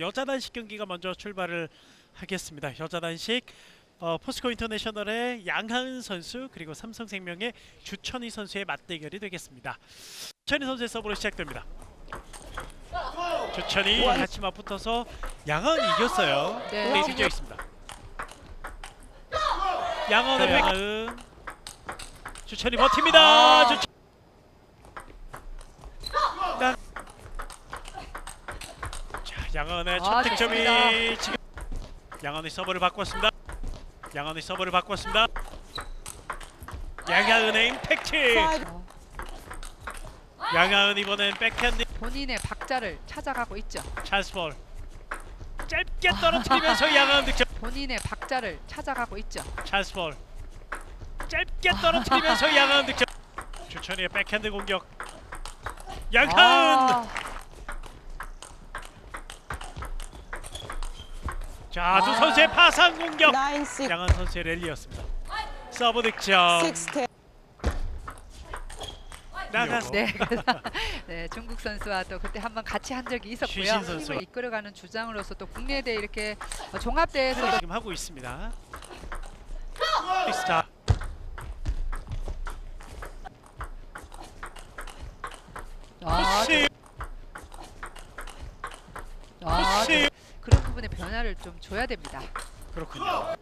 여자 단식 경기가 먼저 출발을 하겠습니다. 여자 단식 어, 포스코 인터내셔널의 양하은 선수 그리고 삼성생명의 주천희 선수의 맞대결이 되겠습니다. 주천희 선수의 서브로 시작됩니다. 주천이 같이 맞붙어서 양하은이 이겼어요. 네. 네, 뒤져 있습니다. 양하은의 네. 양하은 주천이 버팁니다. 아. 주천... 양... 자, 양하은의 첫 아, 득점이 좋습니다. 지금 양하은의 서브를 바꿨습니다. 양하은의 서브를 바꿨습니다. 양하은의 임팩트. 어, 양하은 이번엔 백핸드 본인의 박자를 찾아가고 있죠. 찬스볼 짧게 떨어뜨리면서 양하은 득점. 본인의 박자를 찾아가고 있죠. 찬스볼 짧게 떨어뜨리면서 양하은 득점. 주천이의 백핸드 공격. 양하은 아, 자두 아. 선수의 파상 공격. 양하은 선수의 랠리였습니다. 서브 득점. six ten. 나갔. 네, 그래서 네, 중국 선수와 또 그때 한번 같이 한 적이 있었고요. 팀을 이끌어가는 주장으로서 또 국내 대 이렇게 어, 종합 대회에서도 지금 하고 있습니다. 스타. 아, 푸시 아, 푸시. 부분에 변화를 좀 줘야 됩니다. 그렇군요.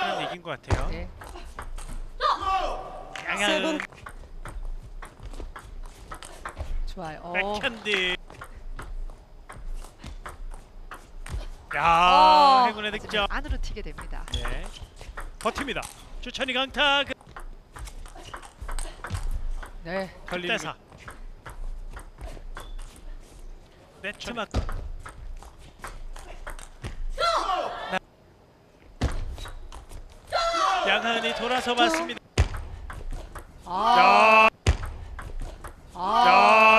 사연 이긴 것 같아요. 네. 양양 좋아요. 어. 백핸디. 야 어. 행운의 득점. 안으로 튀게 됩니다. 네. 버팁니다. 주천이 강타. 네. 걸리는 네, 매트만 양하은이 돌아서 봤습니다. 아. 야. 아. 야.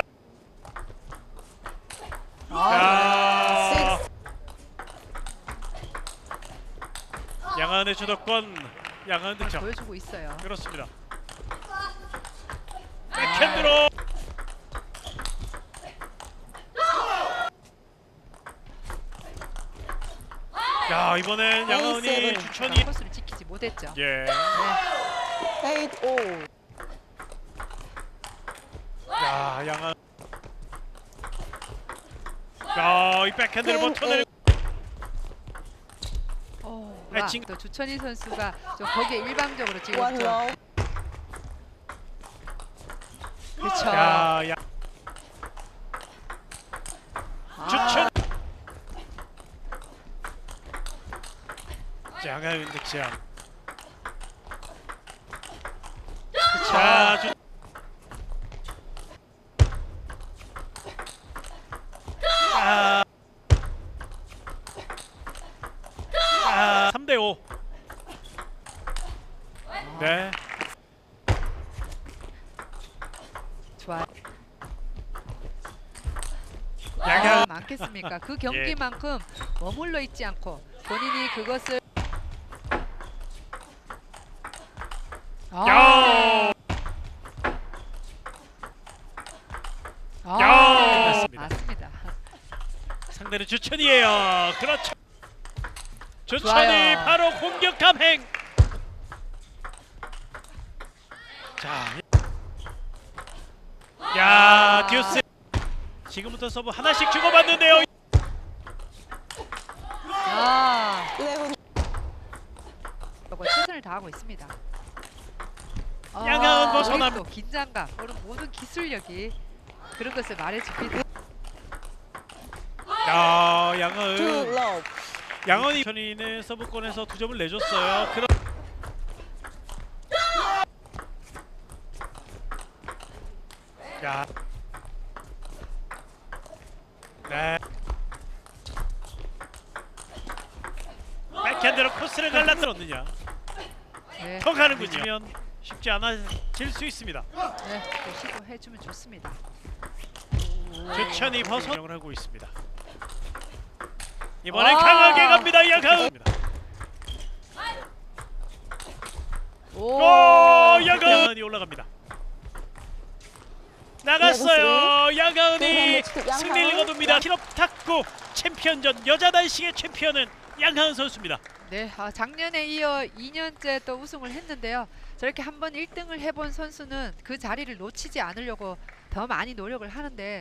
아. 양하은의 주도권. 양하은 득점. 아, 보여주고 있어요. 그렇습니다. 아. 백핸드로. 야 이번엔 양하은이 에이스는 주천이 코스를 지키지 못했죠. 예. eight all. 야 양하은. 야이 백핸드를 버텨내는. 어, 아, 와, 진- 또 주천희 선수가 좀 거기에 일방적으로 low. 그렇죠. 야, 야 아, 주천. 양하은 득점. 자 주. 아. 아, 3대 5. 네. 좋아요. 양하은 아, 많겠습니까? 그 경기만큼 머물러 있지 않고 본인이 그것을 아, 야! 아, 야! 맞습니다. 상대는 주천이에요. 그렇죠. 주천이 좋아요. 바로 공격 감행. 자, 야 듀스. 지금부터 서브 하나씩 주고받는데요. 아, 이거 최선을 다하고 있습니다. 아, 양하은 벗어남- 또 긴장감, 그런 모든 기술력이 그런 것을 말해줍니다. 야, 양은. 양은이 천이는 서브권에서 두 점을 내줬어요. 그럼 야, 네. 백핸드로 코스를 갈라들었느냐? 네, 더 가는군요. 면 쉽지 않아질 수 있습니다. 네, 또 시도 해주면 좋습니다. 주천이 벗어을 하고 있습니다. 이번엔 아! 강하게 갑니다. 양하은. 오, 오, 양하은이 올라갑니다. 나갔어요. 양가은이 네. 승리를 거둡니다. 기록 탁구 챔피언전 여자 단식의 챔피언은 양가은 선수입니다. 네, 아, 작년에 이어 2년째 또 우승을 했는데요. 저렇게 한번 1등을 해본 선수는 그 자리를 놓치지 않으려고 더 많이 노력을 하는데